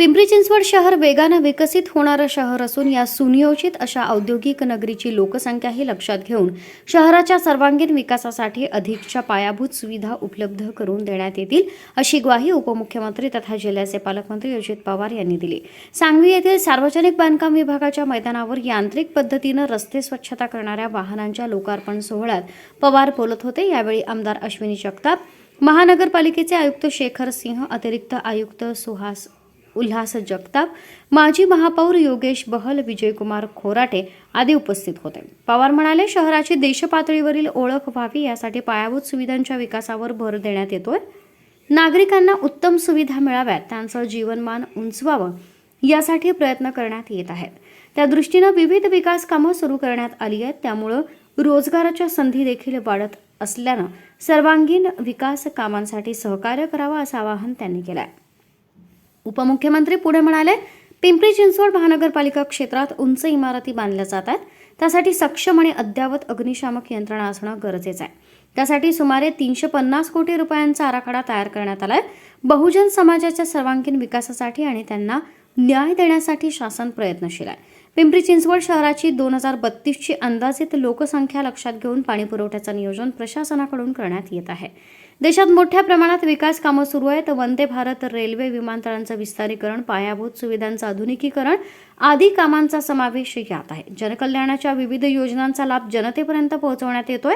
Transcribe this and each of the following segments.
पिंपरी चिंचवड शहर वेगानं विकसित होणारं शहर असून या सुनियोजित अशा औद्योगिक नगरीची लोकसंख्याही लक्षात घेऊन शहराच्या सर्वांगीण विकासासाठी अधिकच्या पायाभूत सुविधा उपलब्ध करून देण्यात येतील अशी ग्वाही उपमुख्यमंत्री तथा जिल्ह्याचे पालकमंत्री अजित पवार यांनी दिली. सांगवी येथील सार्वजनिक बांधकाम विभागाच्या मैदानावर यांत्रिक पद्धतीनं रस्ते स्वच्छता करणाऱ्या वाहनांच्या लोकार्पण सोहळ्यात पवार बोलत होते. यावेळी आमदार अश्विनी जगताप महानगरपालिकेचे आयुक्त शेखर सिंह अतिरिक्त आयुक्त सुहास उल्हास जगताप माजी महापौर योगेश बहल विजयकुमार खोराटे आदी उपस्थित होते. पवार म्हणाले शहराची देशपातळीवरील ओळख व्हावी यासाठी पायाभूत सुविधांच्या विकासावर भर देण्यात येतोय. नागरिकांना उत्तम सुविधा मिळाव्यात त्यांचं जीवनमान उंचवावं यासाठी प्रयत्न करण्यात येत आहेत. त्या दृष्टीनं विविध विकास कामं सुरू करण्यात आली आहेत त्यामुळं रोजगाराच्या संधी देखील वाढत असल्यानं सर्वांगीण विकास कामांसाठी सहकार्य करावं असं आवाहन त्यांनी केलं आहे उपमुख्यमंत्री पुढे म्हणाले पिंपरी चिंचवड महानगरपालिका क्षेत्रात उंच इमारती बांधल्या जात आहेत. त्यासाठी सक्षम आणि अद्ययावत अग्निशामक यंत्रणा असणं गरजेचं आहे. त्यासाठी सुमारे तीनशे पन्नास कोटी रुपयांचा आराखडा तयार करण्यात आलाय. बहुजन समाजाच्या सर्वांगीण विकासासाठी आणि त्यांना न्याय देण्यासाठी शासन प्रयत्नशील आहे. पिंपरी चिंचवड शहराची दोन हजार बत्तीसची अंदाजित लोकसंख्या लक्षात घेऊन पाणी पुरवठ्याचं नियोजन प्रशासनाकडून करण्यात येत आहे. देशात मोठ्या प्रमाणात विकास कामं सुरू आहेत. वंदे भारत रेल्वे विमानतळांचं विस्तारीकरण पायाभूत सुविधांचं आधुनिकीकरण आदी कामांचा समावेश यात आहे. जनकल्याणाच्या विविध योजनांचा लाभ जनतेपर्यंत पोहोचवण्यात येतोय.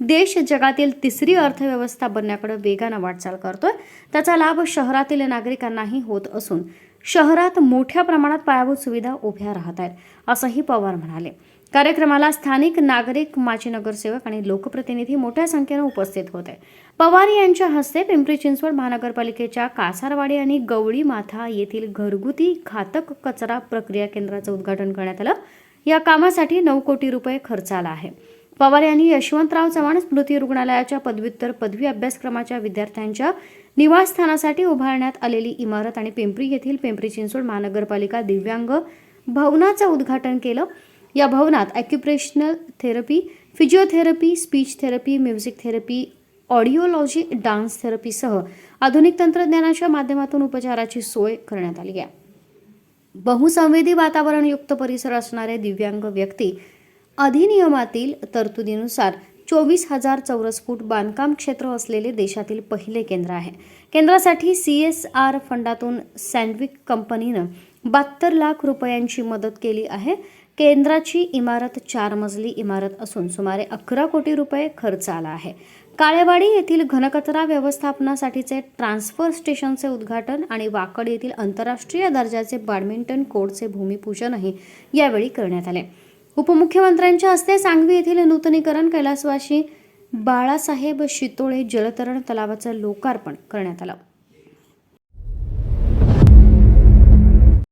देश जगातील तिसरी अर्थव्यवस्था बनण्याकडे वेगानं वाटचाल करतोय. त्याचा लाभ शहरातील नागरिकांनाही होत असून शहरात मोठ्या प्रमाणात पायाभूत सुविधा उभ्या राहत आहेत असंही पवार म्हणाले. कार्यक्रमाला स्थानिक नागरिक माजी नगरसेवक आणि लोकप्रतिनिधी मोठ्या संख्येनं उपस्थित होते. पवार यांच्या हस्ते पिंपरी चिंचवड महानगरपालिकेच्या कासारवाडी आणि गवळी माथा येथील घरगुती घातक कचरा प्रक्रिया केंद्राचं उद्घाटन करण्यात आलं. या कामासाठी नऊ कोटी रुपये खर्च आला आहे. पवार यांनी यशवंतराव चव्हाण स्मृती रुग्णालयाच्या पदव्युत्तर पदवी अभ्यासक्रमाच्या विद्यार्थ्यांच्या निवासस्थानासाठी उभारण्यात आलेली इमारत आणि पिंपरी येथील पिंपरी चिंचवड महानगरपालिका दिव्यांग भवनाचं उद्घाटन केलं. या भवनात occupational therapy physiotherapy speech therapy music therapy audiology dance थेरपीसह आधुनिक तंत्रज्ञानाच्या माध्यमातून उपचाराची सोय करण्यात आली आहे. बहुसंवेदी वातावरणयुक्त परिसर असणारे दिव्यांग व्यक्ती अधिनियमातील तरतुदीनुसार चोवीस हजार चौरस फूट बांधकाम क्षेत्र असलेले देशातील पहिले केंद्र आहे. केंद्रासाठी सी एस आर फंडातून सँडविक कंपनीनं बहात्तर लाख रुपयांची मदत केली आहे. केंद्राची इमारत चार मजली इमारत असून सुमारे अकरा कोटी रुपये खर्च आला आहे. काळेवाडी येथील घनकचरा व्यवस्थापनासाठीचे ट्रान्सफर स्टेशनचे उद्घाटन आणि वाकड येथील आंतरराष्ट्रीय दर्जाचे बॅडमिंटन कोर्टचे भूमिपूजनही यावेळी करण्यात आले. उपमुख्यमंत्र्यांच्या हस्ते सांगवी येथील नूतनीकरण कैलासवाशी बाळासाहेब शितोळे जलतरण तलावाचं लोकार्पण करण्यात आलं.